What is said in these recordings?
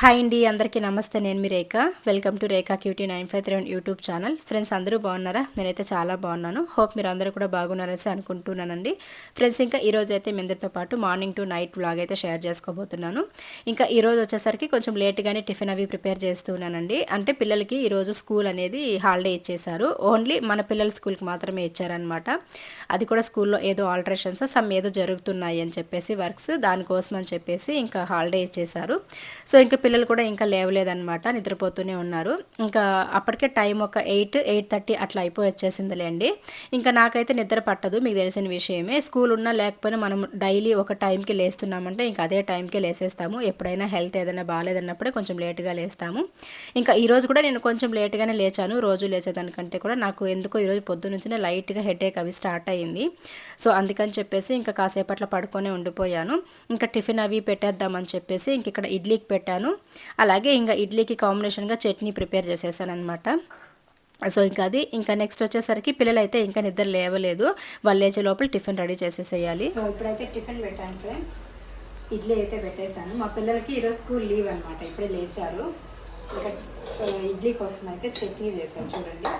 Hi అండి అందరికీ నమస్తే. నేను మీ Rekha. Welcome to Rekha cutie nine five three YouTube channel friends అందరూ బాగున్నారా? నేనైతే చాలా బాగున్నాను. హోప్ మీరు అందరూ కూడా బాగున్నారని అనుకుంటున్నానండి. ఫ్రెండ్స్ ఇంకా ఈరోజు అయితే మీ అందరితో పాటు మార్నింగ్ టు నైట్ వ్లాగ్ అయితే షేర్ చేసుకోబోతున్నాను. ఇంకా ఈరోజు వచ్చేసరికి కొంచెం లేట్గానే టిఫిన్ అవి ప్రిపేర్ చేస్తున్నానండి. అంటే పిల్లలకి ఈరోజు స్కూల్ అనేది హాలిడే ఇచ్చేశారు. ఓన్లీ మన పిల్లల స్కూల్కి మాత్రమే ఇచ్చారనమాట అది కూడా స్కూల్లో ఏదో ఆల్టరేషన్స్ సమ్ ఏదో జరుగుతున్నాయి అని చెప్పేసి వర్క్స్ దానికోసం అని చెప్పేసి ఇంకా హాలిడే ఇచ్చేశారు. సో ఇంకా పిల్లలు కూడా ఇంకా లేవలేదన్నమాట నిద్రపోతూనే ఉన్నారు. ఇంకా అప్పటికే టైం ఒక ఎయిట్ ఎయిట్ థర్టీ అట్లా అయిపోయి వచ్చేసిందిలేండి. ఇంకా నాకైతే నిద్ర పట్టదు మీకు తెలిసిన విషయమే. స్కూల్ ఉన్నా లేకపోయినా మనం డైలీ ఒక టైంకి లేస్తున్నామంటే ఇంకా అదే టైంకి లేసేస్తాము. ఎప్పుడైనా హెల్త్ ఏదైనా బాగాలేదన్నప్పుడే కొంచెం లేట్గా లేస్తాము. ఇంకా ఈరోజు కూడా నేను కొంచెం లేట్గానే లేచాను రోజు లేచేదానికంటే కూడా. నాకు ఎందుకో ఈరోజు పొద్దు నుంచినే లైట్గా హెడేక్ అవి స్టార్ట్ అయ్యింది. సో అందుకని చెప్పేసి ఇంకా కాసేపట్లో పడుకొనే ఉండిపోయాను. ఇంకా టిఫిన్ అవి పెట్టేద్దామని చెప్పేసి ఇంక ఇక్కడ ఇడ్లీకి పెట్టాను. అలాగే ఇంకా ఇడ్లీకి కాంబినేషన్గా చట్నీ ప్రిపేర్ చేసేసాను అనమాట సో ఇంకా అది ఇంకా నెక్స్ట్ వచ్చేసరికి పిల్లలు అయితే ఇంకా నిద్ర లేవలేదు. వాళ్ళు లేచే లోపల టిఫిన్ రెడీ చేసేసేయాలి. సో ఇప్పుడైతే టిఫిన్ పెట్టాను ఫ్రెండ్స్. ఇడ్లీ అయితే పెట్టేశాను. మా పిల్లలకి ఈరోజు స్కూల్ లీవ్ అనమాట ఇప్పుడే లేచారు. ఇంకా ఇడ్లీ కోసం అయితే చట్నీ చేశాను. చూడండి.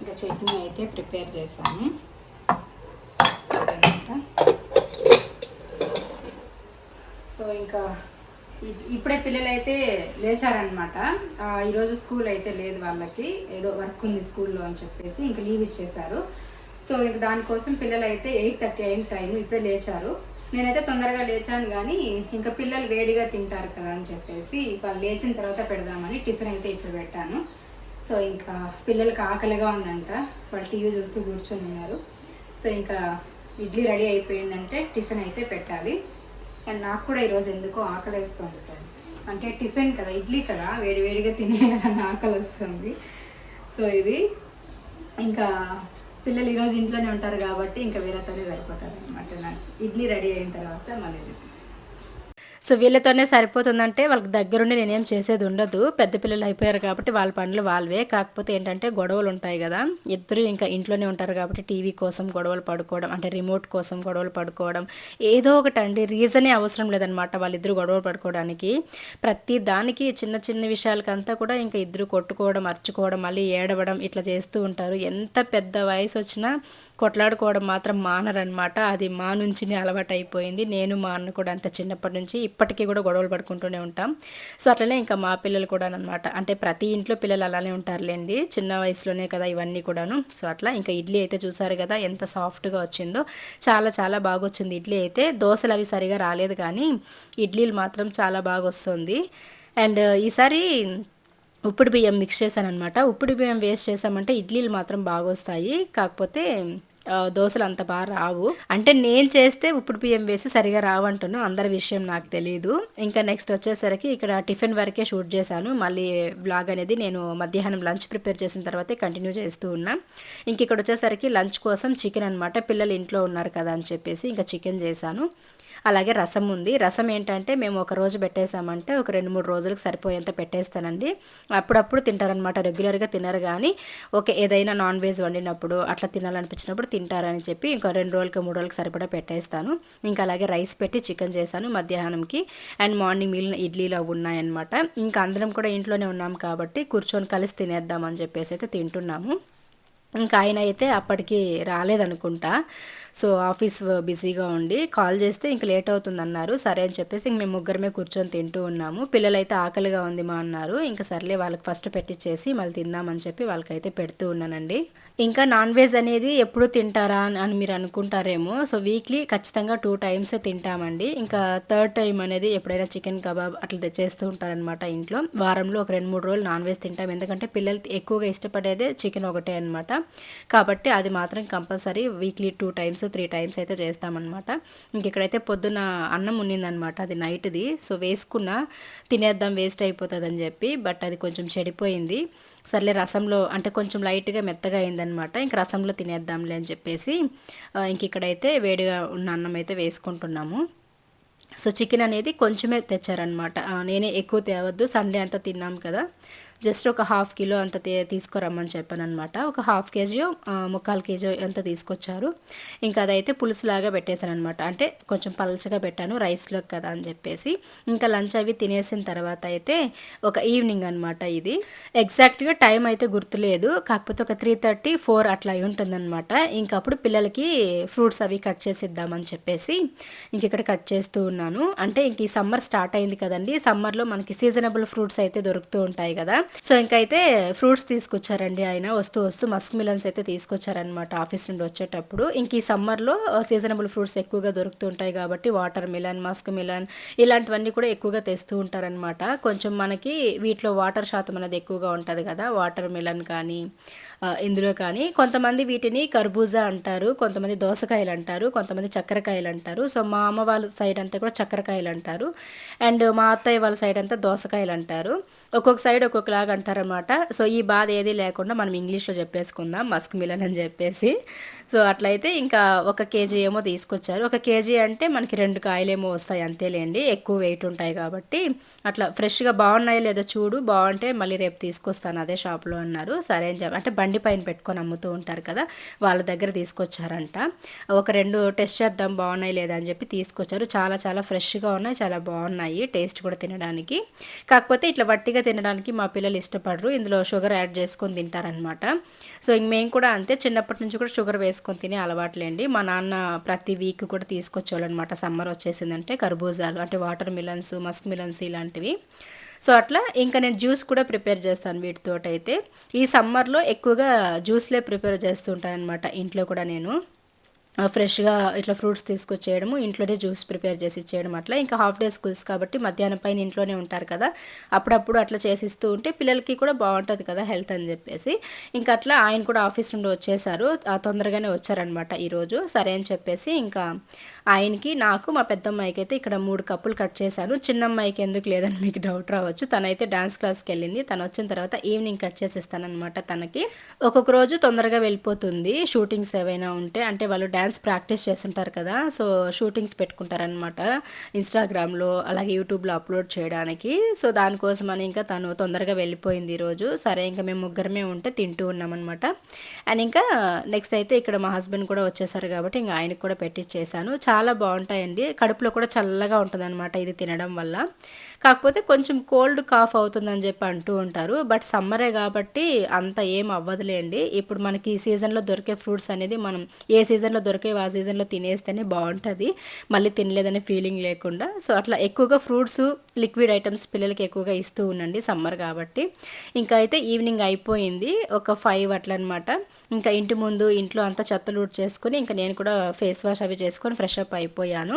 ఇంకా చట్నీ అయితే ప్రిపేర్ చేశాను. సో సో ఇంకా ఇప్పుడే పిల్లలు అయితే లేచారనమాట ఈరోజు స్కూల్ అయితే లేదు వాళ్ళకి. ఏదో వర్క్ ఉంది స్కూల్లో అని చెప్పేసి ఇంకా లీవ్ ఇచ్చేశారు. సో ఇంక దానికోసం పిల్లలు అయితే ఎయిట్ థర్టీ అయిన టైం ఇప్పుడే లేచారు. నేనైతే తొందరగా లేచాను కానీ ఇంకా పిల్లలు వేడిగా తింటారు కదా అని చెప్పేసి వాళ్ళు లేచిన తర్వాత పెడదామని టిఫిన్ అయితే ఇప్పుడు పెట్టాను. సో ఇంకా పిల్లలకి ఆకలిగా ఉందంట. వాళ్ళు టీవీ చూస్తూ కూర్చొని ఉన్నారు. సో ఇంకా ఇడ్లీ రెడీ అయిపోయిందంటే టిఫిన్ అయితే పెట్టాలి. అండ్ నాకు కూడా ఈరోజు ఎందుకో ఆకలి వేస్తుంది ఫ్రెండ్స్ అంటే టిఫిన్ కదా ఇడ్లీ కదా వేడివేడిగా తినేయాలని ఆకలి వస్తుంది. సో ఇది. ఇంకా పిల్లలు ఈరోజు ఇంట్లోనే ఉంటారు కాబట్టి ఇంకా వేరే తనే సరిపోతారు అనమాట నాకు ఇడ్లీ రెడీ అయిన తర్వాత మళ్ళీ చెప్పేసి సో వీళ్ళతోనే సరిపోతుందంటే వాళ్ళకి దగ్గరుండి నేనేం చేసేది ఉండదు. పెద్ద పిల్లలు అయిపోయారు కాబట్టి వాళ్ళ పనులు వాళ్ళవే. కాకపోతే ఏంటంటే గొడవలు ఉంటాయి కదా. ఇద్దరు ఇంకా ఇంట్లోనే ఉంటారు కాబట్టి టీవీ కోసం గొడవలు పడుకోవడం అంటే రిమోట్ కోసం గొడవలు పడుకోవడం ఏదో ఒకటి అండి రీజనే అవసరం లేదనమాట వాళ్ళిద్దరు గొడవలు పడుకోవడానికి. ప్రతి దానికి చిన్న చిన్న విషయాలకంతా కూడా ఇంకా ఇద్దరు కొట్టుకోవడం అరుచుకోవడం మళ్ళీ ఏడవడం ఇట్లా చేస్తూ ఉంటారు. ఎంత పెద్ద వయసు వచ్చినా కొట్లాడుకోవడం మాత్రం మానరనమాట అది మా నుంచినే అలవాటు అయిపోయింది నేను మా అన్న కూడా అంత చిన్నప్పటి నుంచి ఇప్పటికీ కూడా గొడవలు పడుకుంటూనే ఉంటాం. సో అట్లనే ఇంకా మా పిల్లలు కూడా అనమాట అంటే ప్రతి ఇంట్లో పిల్లలు అలానే ఉంటారులేండి. చిన్న వయసులోనే కదా ఇవన్నీ కూడాను. సో అట్లా ఇంకా ఇడ్లీ అయితే చూసారు కదా ఎంత సాఫ్ట్గా వచ్చిందో. చాలా చాలా బాగా వచ్చింది ఇడ్లీ అయితే. దోశలు అవి సరిగా రాలేదు కానీ ఇడ్లీలు మాత్రం చాలా బాగా వస్తుంది అండ్ ఈసారి ఉప్పుడు బియ్యం మిక్స్ చేశాను అనమాట ఉప్పుడు బియ్యం వేస్ట్ చేసామంటే ఇడ్లీలు మాత్రం బాగా వస్తాయి కాకపోతే దోశలు అంత బాగా రావు. అంటే నేను చేస్తే ఉప్పుడు బియ్యం వేసి సరిగా రావంటున్నాను అందరి విషయం నాకు తెలియదు ఇంకా నెక్స్ట్ వచ్చేసరికి ఇక్కడ టిఫిన్ వరకే షూట్ చేశాను. మళ్ళీ వ్లాగ్ అనేది నేను మధ్యాహ్నం లంచ్ ప్రిపేర్ చేసిన తర్వాతే కంటిన్యూ చేస్తూ ఉన్నా. ఇంక ఇక్కడ వచ్చేసరికి లంచ్ కోసం చికెన్ అనమాట పిల్లలు ఇంట్లో ఉన్నారు కదా అని చెప్పేసి ఇంకా చికెన్ చేశాను. అలాగే రసం ఉంది. రసం ఏంటంటే మేము ఒక రోజు పెట్టేసామంటే ఒక రెండు మూడు రోజులకు సరిపోయేంత పెట్టేస్తానండి. అప్పుడప్పుడు తింటారనమాట రెగ్యులర్గా తినరు కానీ ఓకే ఏదైనా నాన్ వెజ్ వండినప్పుడు అట్లా తినాలనిపించినప్పుడు తింటారని చెప్పి ఇంకా రెండు రోజులకి మూడు రోజులకి సరిపడా పెట్టేస్తాను. ఇంకా అలాగే రైస్ పెట్టి చికెన్ చేశాను మధ్యాహ్నంకి. అండ్ మార్నింగ్ మీల్ ఇడ్లీలో ఉన్నాయన్నమాట. ఇంకా అందరం కూడా ఇంట్లోనే ఉన్నాం కాబట్టి కూర్చొని కలిసి తినేద్దామని చెప్పేసి అయితే తింటున్నాము. ఇంకా ఆయన అయితే అప్పటికి రాలేదనుకుంటా. సో ఆఫీస్ బిజీగా ఉండి కాల్ చేస్తే ఇంక లేట్ అవుతుంది అన్నారు సరే అని చెప్పేసి ఇంక మేము ముగ్గురమే కూర్చొని తింటూ ఉన్నాము. పిల్లలైతే ఆకలిగా ఉంది మా అన్నారు. ఇంకా సర్లే వాళ్ళకి ఫస్ట్ పెట్టించేసి మళ్ళీ తిందామని చెప్పి వాళ్ళకైతే పెడుతూ ఉన్నానండి. ఇంకా నాన్ వెజ్ అనేది ఎప్పుడు తింటారా అని మీరు అనుకుంటారేమో. సో వీక్లీ ఖచ్చితంగా టూ టైమ్స్ తింటామండి. ఇంకా థర్డ్ టైం అనేది ఎప్పుడైనా చికెన్ కబాబ్ అట్లా తెచ్చేస్తూ ఉంటారనమాట ఇంట్లో. వారంలో ఒక రెండు మూడు రోజులు నాన్ వెజ్ తింటాం. ఎందుకంటే పిల్లలు ఎక్కువగా ఇష్టపడేదే చికెన్ ఒకటే అనమాట కాబట్టి అది మాత్రం compulsory weekly two times three times అయితే చేస్తామన్నమాట. ఇంక ఇక్కడైతే పొద్దున అన్నం ఉన్నిందనమాట అది నైట్ది. సో వేసుకున్న తినేద్దాం వేస్ట్ అయిపోతుంది అని చెప్పి బట్ అది కొంచెం చెడిపోయింది. సర్లే రసంలో అంటే కొంచెం లైట్గా మెత్తగా అయిందనమాట ఇంక రసంలో తినేద్దాంలే అని చెప్పేసి ఇంక ఇక్కడైతే వేడిగా ఉన్న అన్నం అయితే వేసుకుంటున్నాము. సో చికెన్ అనేది కొంచెమే తెచ్చారనమాట నేనే ఎక్కువ తేవద్దు సండే అంతా తిన్నాం కదా. జస్ట్ ఒక హాఫ్ కిలో అంత తీసుకురమ్మని చెప్పాను అనమాట ఒక హాఫ్ కేజీ ముక్కాలు కేజీ ఎంత తీసుకొచ్చారు. ఇంకా అదైతే పులుసులాగా పెట్టేశాను అనమాట అంటే కొంచెం పలచగా పెట్టాను రైస్లో కదా అని చెప్పేసి. ఇంకా లంచ్ అవి తినేసిన తర్వాత అయితే ఒక ఈవినింగ్ అనమాట ఇది. ఎగ్జాక్ట్గా టైం అయితే గుర్తులేదు. కాకపోతే ఒక త్రీ థర్టీ ఫోర్ అట్లా అయి ఉంటుందన్నమాట. ఇంకా అప్పుడు పిల్లలకి ఫ్రూట్స్ అవి కట్ చేసి ఇద్దామని చెప్పేసి ఇంక ఇక్కడ కట్ చేస్తూ ఉన్నాను. అంటే ఇంక ఈ సమ్మర్ స్టార్ట్ అయింది కదండి. సమ్మర్లో మనకి సీజనబుల్ ఫ్రూట్స్ అయితే దొరుకుతూ ఉంటాయి కదా. సో ఇంకైతే ఫ్రూట్స్ తీసుకొచ్చారండి ఆయన. వస్తూ వస్తూ మస్క్ మిలన్స్ అయితే తీసుకొచ్చారనమాట ఆఫీస్ నుండి వచ్చేటప్పుడు. ఇంక ఈ సమ్మర్లో సీజనబుల్ ఫ్రూట్స్ ఎక్కువగా దొరుకుతూ ఉంటాయి కాబట్టి వాటర్ మిలన్ మస్క్ మిలన్ ఇలాంటివన్నీ కూడా ఎక్కువగా తెస్తూ ఉంటారనమాట కొంచెం మనకి వీటిలో వాటర్ శాతం అనేది ఎక్కువగా ఉంటుంది కదా వాటర్ మిలన్ కానీ ఇందులో కానీ కొంతమంది వీటిని కర్బూజా అంటారు కొంతమంది దోసకాయలు అంటారు కొంతమంది చక్కెరకాయలు అంటారు. సో మా అమ్మ వాళ్ళ సైడ్ అంతా కూడా చక్కెరకాయలు అంటారు. అండ్ మా అత్తయ్య వాళ్ళ సైడ్ అంతా దోసకాయలు అంటారు. ఒక్కొక్క సైడ్ ఒక్కొక్కలాగా అంటారనమాట సో ఈ బాధ ఏది లేకుండా మనం ఇంగ్లీష్లో చెప్పేసుకుందాం మస్క్ మిలన్ అని చెప్పేసి. సో అట్లయితే ఇంకా ఒక కేజీ ఏమో తీసుకొచ్చారు. ఒక కేజీ అంటే మనకి రెండు కాయలేమో వస్తాయి అంతేలేండి. ఎక్కువ వెయిట్ ఉంటాయి కాబట్టి. అట్లా ఫ్రెష్గా బాగున్నాయి లేదో చూడు బాగుంటే మళ్ళీ రేపు తీసుకొస్తాను అదే షాప్లో అన్నారు. సరే అని చెప్పి అంటే బండి పైన పెట్టుకొని అమ్ముతూ ఉంటారు కదా వాళ్ళ దగ్గర తీసుకొచ్చారంట. ఒక రెండు టెస్ట్ చేద్దాం బాగున్నాయి లేదా అని చెప్పి తీసుకొచ్చారు. చాలా చాలా ఫ్రెష్గా ఉన్నాయి చాలా బాగున్నాయి టేస్ట్ కూడా తినడానికి. కాకపోతే ఇట్లా వట్టిగా తినడానికి మా పిల్లలు ఇష్టపడరు ఇందులో షుగర్ యాడ్ చేసుకొని తింటారనమాట సో ఇంక మేము కూడా అంతే చిన్నప్పటి నుంచి కూడా షుగర్ వేసుకొని తినే అలవాట్లేండి. మా నాన్న ప్రతి వీక్ కూడా తీసుకొచ్చేవాళ్ళు అనమాట సమ్మర్ వచ్చేసిందంటే కర్బూజాలు అంటే వాటర్ మిలన్స్ మస్క్ మిలన్స్ ఇలాంటివి. సో అట్లా ఇంకా నేను జ్యూస్ కూడా ప్రిపేర్ చేస్తాను వీటితో అయితే ఈ సమ్మర్లో ఎక్కువగా జ్యూస్లే ప్రిపేర్ చేస్తుంటాను అనమాట ఇంట్లో కూడా నేను. ఫ్రెష్గా ఇట్లా ఫ్రూట్స్ తీసుకొచ్చేయడము ఇంట్లోనే జ్యూస్ ప్రిపేర్ చేసి ఇచ్చేయడం అట్లా. ఇంకా హాఫ్ డే స్కూల్స్ కాబట్టి మధ్యాహ్నం పైన ఇంట్లోనే ఉంటారు కదా. అప్పుడప్పుడు అట్లా చేసిస్తూ ఉంటే పిల్లలకి కూడా బాగుంటుంది కదా హెల్త్ అని చెప్పేసి. ఇంకా అట్లా ఆయన కూడా ఆఫీస్ నుండి వచ్చేసారు. తొందరగానే వచ్చారనమాట ఈరోజు. సరే అని చెప్పేసి ఇంకా ఆయనకి నాకు మా పెద్దమ్మాయికి అయితే ఇక్కడ మూడు కప్పులు కట్ చేశాను. చిన్నమ్మాయికి ఎందుకు లేదని మీకు డౌట్ రావచ్చు. తనైతే డాన్స్ క్లాస్కి వెళ్ళింది. తను వచ్చిన తర్వాత ఈవినింగ్ కట్ చేసిస్తానమాట తనకి. ఒక్కొక్క రోజు తొందరగా వెళ్ళిపోతుంది. షూటింగ్స్ ఏవైనా ఉంటే అంటే వాళ్ళు డ్యాన్స్ ప్రాక్టీస్ చేస్తుంటారు కదా సో షూటింగ్స్ పెట్టుకుంటారనమాట ఇన్స్టాగ్రామ్లో అలాగే యూట్యూబ్లో అప్లోడ్ చేయడానికి. సో దానికోసం అని ఇంకా తను తొందరగా వెళ్ళిపోయింది ఈరోజు సరే ఇంకా మేము ముగ్గురమే ఉంటే తింటూ ఉన్నామన్నమాట. అండ్ ఇంకా నెక్స్ట్ అయితే ఇక్కడ మా హస్బెండ్ కూడా వచ్చేసారు కాబట్టి ఇంకా ఆయనకు కూడా పెట్టించేసాను చాలా బాగుంటాయండి. కడుపులో కూడా చల్లగా ఉంటుంది ఇది తినడం వల్ల. కాకపోతే కొంచెం కోల్డ్ కాఫ్ అవుతుందని చెప్పి అంటూ ఉంటారు. బట్ సమ్మరే కాబట్టి అంత ఏం అవ్వదులేండి. ఇప్పుడు మనకి ఈ సీజన్లో దొరికే ఫ్రూట్స్ అనేది మనం ఏ సీజన్లో దొరికే ఆ సీజన్లో తినేస్తేనే బాగుంటుంది. మళ్ళీ తినలేదనే ఫీలింగ్ లేకుండా. సో అట్లా ఎక్కువగా ఫ్రూట్స్ లిక్విడ్ ఐటమ్స్ పిల్లలకి ఎక్కువగా ఇస్తూ ఉండండి సమ్మర్ కాబట్టి. ఇంకా అయితే ఈవినింగ్ అయిపోయింది. ఒక ఫైవ్ అట్లా అనమాట ఇంకా ఇంటి ముందు ఇంట్లో అంతా చెత్తలు చేసుకుని ఇంకా నేను కూడా ఫేస్ వాష్ అవి చేసుకొని ఫ్రెష్ అప్ అయిపోయాను.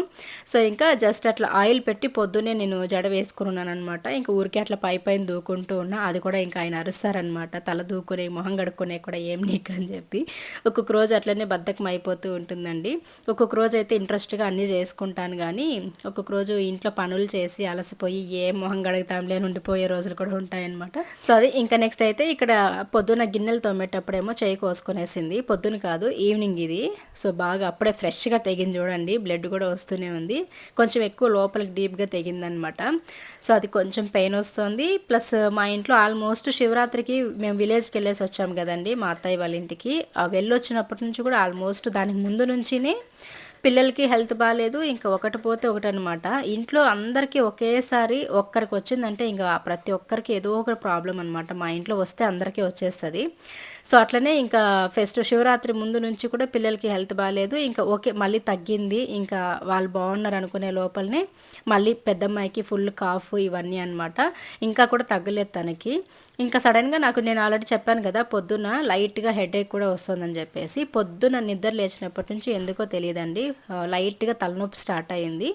సో ఇంకా జస్ట్ అట్లా ఆయిల్ పెట్టి పొద్దున్నే నేను జడ వేసుకుని ఉన్నాను అనమాట ఇంకా ఊరికే అట్లా పై పైన దూకుంటూ ఉన్నా అది కూడా ఇంకా ఆయన అరుస్తారనమాట తల దూకునే మొహం కడుక్కునే కూడా ఏం నీకు అని చెప్పి. ఒక్కొక్క రోజు అట్లనే బద్దకం అయిపోతూ ఉంటుందండి. ఒక్కొక్క రోజు అయితే ఇంట్రెస్ట్గా అన్నీ చేసుకుంటాను కానీ ఒక్కొక్క రోజు ఇంట్లో పనులు చేసి అలసిపోయి ఏ మొహం గడుగుతాంలే ఉండిపోయే రోజులు కూడా ఉంటాయన్నమాట. సో అది ఇంకా నెక్స్ట్ అయితే ఇక్కడ పొద్దున్న గిన్నెలు తోమేటప్పుడేమో చేయి కోసుకునేసింది. పొద్దున కాదు ఈవినింగ్ ఇది. సో బాగా అప్పుడే ఫ్రెష్గా తెగింది చూడండి. బ్లడ్ కూడా వస్తూనే ఉంది. కొంచెం ఎక్కువ లోపలికి డీప్గా తెగిందనమాట సో అది కొంచెం పెయిన్ వస్తుంది. ప్లస్ మా ఇంట్లో ఆల్మోస్ట్ శివరాత్రికి మేము విలేజ్కి వెళ్ళేసి వచ్చాము కదండి మా అత్తయ్య వాళ్ళ ఇంటికి. ఆ వెళ్ళొచ్చినప్పటి నుంచి కూడా ఆల్మోస్ట్ దానికి ముందు నుంచినే పిల్లలకి హెల్త్ బాగాలేదు ఇంకా ఒకటి పోతే ఒకటి అనమాట ఇంట్లో అందరికీ ఒకేసారి ఒక్కరికి వచ్చిందంటే ఇంకా ప్రతి ఒక్కరికి ఏదో ఒక ప్రాబ్లం అనమాట మా ఇంట్లో వస్తే అందరికీ వచ్చేస్తుంది. సో అట్లనే ఇంకా ఫెస్ట్ శివరాత్రి ముందు నుంచి కూడా పిల్లలకి హెల్త్ బాగాలేదు ఇంకా ఓకే మళ్ళీ తగ్గింది. ఇంకా వాళ్ళు బాగున్నారు అనుకునే లోపలనే మళ్ళీ పెద్దమ్మాయికి ఫుల్ కాఫ్ ఇవన్నీ అనమాట ఇంకా కూడా తగ్గలేదు తనకి. ఇంకా సడన్గా నాకు నేను ఆల్రెడీ చెప్పాను కదా పొద్దున లైట్గా హెడేక్ కూడా వస్తుందని చెప్పేసి పొద్దున నిద్ర లేచినప్పటి నుంచి ఎందుకో తెలియదండి. లైట్గా తలనొప్పి స్టార్ట్ అయింది.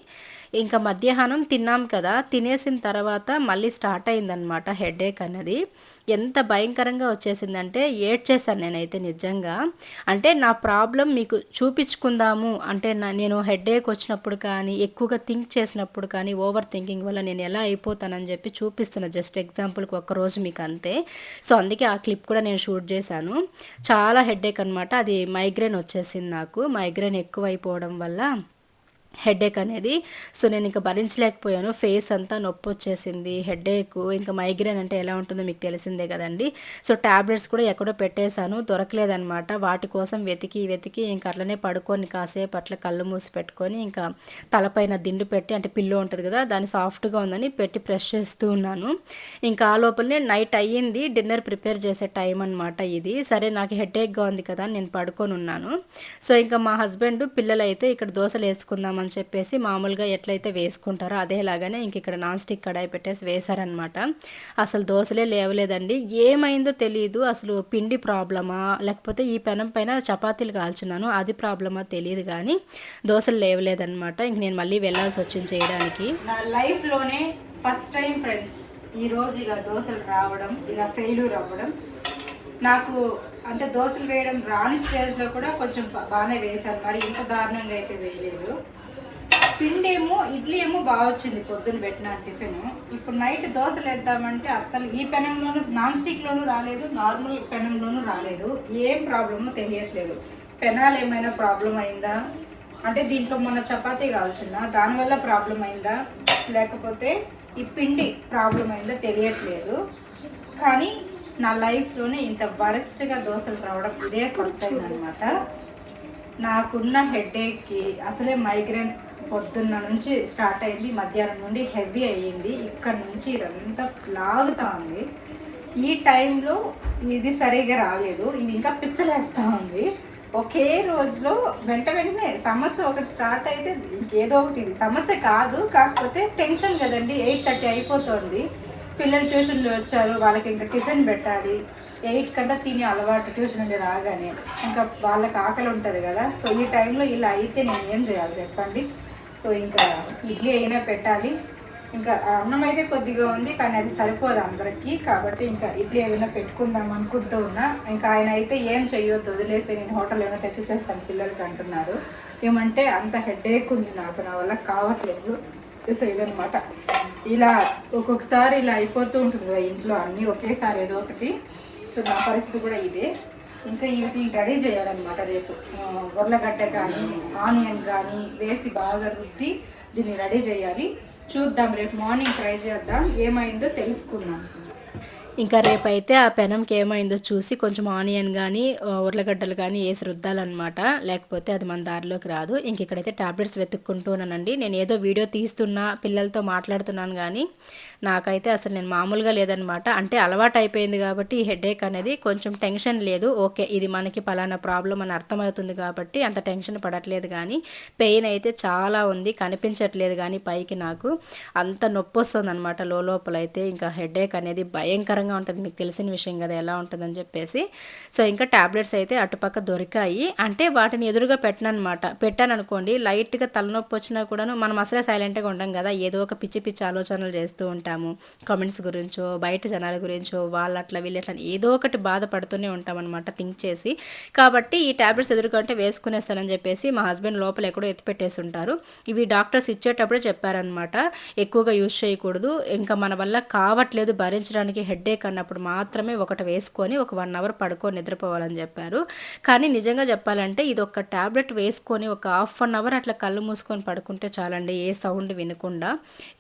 ఇంకా మధ్యాహ్నం తిన్నాం కదా తినేసిన తర్వాత మళ్ళీ స్టార్ట్ అయిందనమాట హెడేక్ అన్నది. ఎంత భయంకరంగా వచ్చేసిందంటే ఏడ్చేసాను నేనైతే నిజంగా. అంటే నా ప్రాబ్లం మీకు చూపించుకుందాము అంటే నా నేను హెడేక్ వచ్చినప్పుడు కానీ ఎక్కువగా థింక్ చేసినప్పుడు కానీ ఓవర్ థింకింగ్ వల్ల నేను ఎలా అయిపోతానని చెప్పి చూపిస్తున్నా జస్ట్ ఎగ్జాంపుల్కి ఒక్కరోజు మీకు అంతే. సో అందుకే ఆ క్లిప్ కూడా నేను షూట్ చేశాను. చాలా హెడేక్ అనమాట అది మైగ్రేన్ వచ్చేసింది నాకు. మైగ్రేన్ ఎక్కువ అయిపోవడం వల్ల హెడేక్ అనేది. సో నేను ఇంకా భరించలేకపోయాను. ఫేస్ అంతా నొప్పి వచ్చేసింది. హెడేక్ ఇంకా మైగ్రేన్ అంటే ఎలా ఉంటుందో మీకు తెలిసిందే కదండి. సో ట్యాబ్లెట్స్ కూడా ఎక్కడో పెట్టేశాను. దొరకలేదనమాట వాటి కోసం వెతికి వెతికి ఇంకా అట్లనే పడుకొని కాసేపు అట్లా కళ్ళు మూసి పెట్టుకొని ఇంకా తలపైన దిండు పెట్టి అంటే పిల్లో ఉంటుంది కదా దాన్ని సాఫ్ట్గా ఉందని పెట్టి ప్రెస్ చేస్తూ ఉన్నాను. ఇంకా ఆ లోపలనే నైట్ అయ్యింది. డిన్నర్ ప్రిపేర్ చేసే టైం అనమాట ఇది. సరే నాకు హెడేక్గా ఉంది కదా నేను పడుకొని ఉన్నాను. సో ఇంకా మా హస్బెండ్ పిల్లలు అయితే ఇక్కడ దోశలు వేసుకుందాం అని చెప్పేసి మామూలుగా ఎట్లయితే వేసుకుంటారో అదేలాగానే ఇంక ఇక్కడ నాన్ స్టిక్ కడాయి పెట్టేసి వేశారనమాట అసలు దోశలే లేవలేదండి. ఏమైందో తెలియదు అసలు పిండి ప్రాబ్లమా? లేకపోతే ఈ పెనం పైన చపాతీలు కాల్చున్నాను అది ప్రాబ్లమా తెలియదు కానీ దోశలు లేవలేదనమాట ఇంక నేను మళ్ళీ వెళ్ళాల్సి వచ్చింది చేయడానికి. నా లైఫ్లోనే ఫస్ట్ టైం ఫ్రెండ్స్ ఈ రోజు ఇలా దోశలు రావడం ఇలా ఫెయిల్యూర్ అవ్వడం. నాకు అంటే దోశలు వేయడం రాని స్టేజ్లో కూడా కొంచెం బాగానే వేశాను. మరి ఇంత దారుణంగా అయితే వేయలేదు. పిండి ఏమో ఇడ్లీ ఏమో బాగా వచ్చింది పొద్దున్న పెట్టిన టిఫిన్. ఇప్పుడు నైట్ దోశలు వేద్దామంటే అస్సలు ఈ పెనంలోనూ నాన్ స్టిక్లోనూ రాలేదు నార్మల్ పెనంలోనూ రాలేదు. ఏం ప్రాబ్లమో తెలియట్లేదు. పెనాలు ఏమైనా ప్రాబ్లం అయిందా? అంటే దీంట్లో మొన్న చపాతీ కాల్చున్నా దానివల్ల ప్రాబ్లం అయిందా? లేకపోతే ఈ పిండి ప్రాబ్లం అయిందా తెలియట్లేదు. కానీ నా లైఫ్లోనే ఇంత వరెస్ట్గా దోశలు రావడం ఇదే ఫస్ట్ టైం అనమాట నాకున్న హెడేక్కి అసలే మైగ్రేన్ పొద్దున్న నుంచి స్టార్ట్ అయింది మధ్యాహ్నం నుండి హెవీ అయ్యింది. ఇక్కడ నుంచి ఇదంతా లాగుతా ఉంది. ఈ టైంలో ఇది సరిగా రాలేదు. ఇది ఇంకా పిచ్చలేస్తూ ఉంది. ఒకే రోజులో వెంట వెంటనే సమస్య ఒకటి స్టార్ట్ అయితే ఇంకేదో ఒకటి ఇది. సమస్య కాదు కాకపోతే టెన్షన్ కదండి. ఎయిట్ థర్టీ అయిపోతుంది. పిల్లలు ట్యూషన్లో వచ్చారు వాళ్ళకి ఇంకా టిఫిన్ పెట్టాలి. ఎయిట్ కంతా తిని అలవాటు ట్యూషన్ నుండి రాగానే. ఇంకా వాళ్ళకి ఆకలి ఉంటుంది కదా. సో ఈ టైంలో ఇలా అయితే నేను ఏం చేయాలి చెప్పండి? సో ఇంకా ఇడ్లీ అయినా పెట్టాలి. ఇంకా అన్నం అయితే కొద్దిగా ఉంది కానీ అది సరిపోదు అందరికీ. కాబట్టి ఇంకా ఇడ్లీ ఏదైనా పెట్టుకుందాం అనుకుంటూ ఉన్నా. ఇంకా ఆయన అయితే ఏం చేయొద్దు వదిలేసి నేను హోటల్ ఏమైనా తెచ్చి చేస్తాను పిల్లలకి అంటున్నారు. ఏమంటే అంత హెడేక్ ఉంది నాకు నా వల్ల కావట్లేదు. సో ఇదనమాట ఇలా ఒక్కొక్కసారి ఇలా అయిపోతూ ఉంటుంది కదా ఇంట్లో అన్నీ ఒకేసారి ఏదో ఒకటి. సో నా పరిస్థితి కూడా ఇదే. ఇంకా వీటిని రెడీ చేయాలన్నమాట రేపు. ఉర్లగడ్డ కానీ ఆనియన్ కానీ వేసి బాగా రుద్ది దీన్ని రెడీ చేయాలి. చూద్దాం రేపు మార్నింగ్ ట్రై చేద్దాం. ఏమైందో తెలుసుకుందాం. ఇంకా రేపైతే ఆ పెనంకి ఏమైందో చూసి కొంచెం ఆనియన్ కానీ ఉర్లగడ్డలు కానీ వేసి రుద్దాలన్నమాట. లేకపోతే అది మన దారిలోకి రాదు. ఇంక ఇక్కడైతే వెతుక్కుంటూ వెతుక్కుంటున్నానండి నేను ఏదో వీడియో తీస్తున్నా పిల్లలతో మాట్లాడుతున్నాను కానీ నాకైతే అసలు నేను మామూలుగా లేదనమాట. అంటే అలవాటు అయిపోయింది కాబట్టి ఈ హెడేక్ అనేది కొంచెం టెన్షన్ లేదు. ఓకే ఇది మనకి పలానా ప్రాబ్లం అని అర్థమవుతుంది కాబట్టి అంత టెన్షన్ పడట్లేదు కానీ పెయిన్ అయితే చాలా ఉంది కనిపించట్లేదు కానీ పైకి నాకు అంత నొప్పి వస్తుంది అనమాట లోపల అయితే. ఇంకా హెడేక్ అనేది భయంకరంగా ఉంటుంది. మీకు తెలిసిన విషయం కదా ఎలా ఉంటుందని చెప్పేసి. సో ఇంకా టాబ్లెట్స్ అయితే అటుపక్క దొరికాయి. అంటే వాటిని ఎదురుగా పెట్టను అనమాట పెట్టాను అనుకోండి లైట్గా తలనొప్పి వచ్చినా కూడాను మనం అసలే సైలెంట్గా ఉండం కదా. ఏదో ఒక పిచ్చి పిచ్చి ఆలోచనలు చేస్తూ ఉంటాం. ఉంటాము కామెంట్స్ గురించో బయట జనాల గురించో వాళ్ళు అట్లా వీళ్ళు అట్లా ఏదో ఒకటి బాధపడుతూనే ఉంటాం అనమాట థింక్ చేసి. కాబట్టి ఈ టాబ్లెట్స్ ఎదుర్కొంటే వేసుకునేస్తానని చెప్పేసి మా హస్బెండ్ లోపల ఎక్కడో ఎత్తిపెట్టేసి ఉంటారు ఇవి డాక్టర్స్ ఇచ్చేటప్పుడే చెప్పారనమాట ఎక్కువగా యూజ్ చేయకూడదు ఇంకా మన వల్ల కావట్లేదు భరించడానికి హెడ్ఏక్ అన్నప్పుడు మాత్రమే ఒకటి వేసుకొని ఒక వన్ అవర్ పడుకొని నిద్రపోవాలని చెప్పారు. కానీ నిజంగా చెప్పాలంటే ఇది ఒక టాబ్లెట్ వేసుకొని ఒక హాఫ్ అన్ అవర్ అట్లా కళ్ళు మూసుకొని పడుకుంటే చాలండి ఏ సౌండ్ వినకుండా.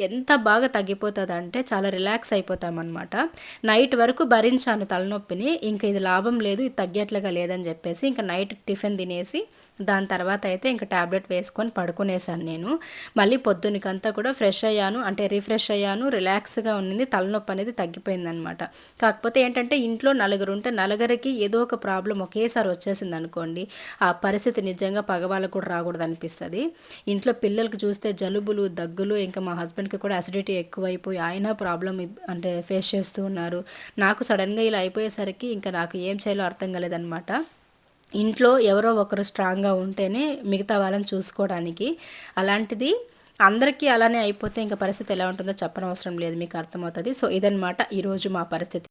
ఎంత బాగా తగ్గిపోతుంది అంటే చాలా రిలాక్స్ అయిపోతామన్నమాట. నైట్ వరకు భరించాను తలనొప్పిని ఇంకా ఇది లాభం లేదు ఇది తగ్గేట్లుగా లేదని చెప్పేసి ఇంకా నైట్ టిఫిన్ తినేసి దాని తర్వాత అయితే ఇంకా టాబ్లెట్ వేసుకొని పడుకునేసాను నేను. మళ్ళీ పొద్దునకంతా కూడా ఫ్రెష్ అయ్యాను అంటే రిఫ్రెష్ అయ్యాను రిలాక్స్గా ఉన్నింది తలనొప్పి అనేది తగ్గిపోయింది అనమాట కాకపోతే ఏంటంటే ఇంట్లో నలుగురు ఉంటే నలుగురికి ఏదో ఒక ప్రాబ్లం ఒకేసారి వచ్చేసింది అనుకోండి ఆ పరిస్థితి నిజంగా పగవాళ్ళకు కూడా రాకూడదు అనిపిస్తుంది. ఇంట్లో పిల్లలకు చూస్తే జలుబులు దగ్గులు ఇంకా మా హస్బెండ్కి కూడా అసిడిటీ ఎక్కువైపోయి ఆయన ప్రాబ్లం అంటే ఫేస్ చేస్తూ ఉన్నారు. నాకు సడన్గా ఇలా అయిపోయేసరికి ఇంకా నాకు ఏం చేయాలో అర్థం కాలేదన్నమాట. ఇంట్లో ఎవరో ఒకరు స్ట్రాంగ్గా ఉంటేనే మిగతా వాళ్ళని చూసుకోవడానికి. అలాంటిది అందరికీ అలానే అయిపోతే ఇంకా పరిస్థితి ఎలా ఉంటుందో చెప్పనవసరం లేదు మీకు అర్థమవుతుంది. సో ఇదనమాట ఈరోజు మా పరిస్థితి.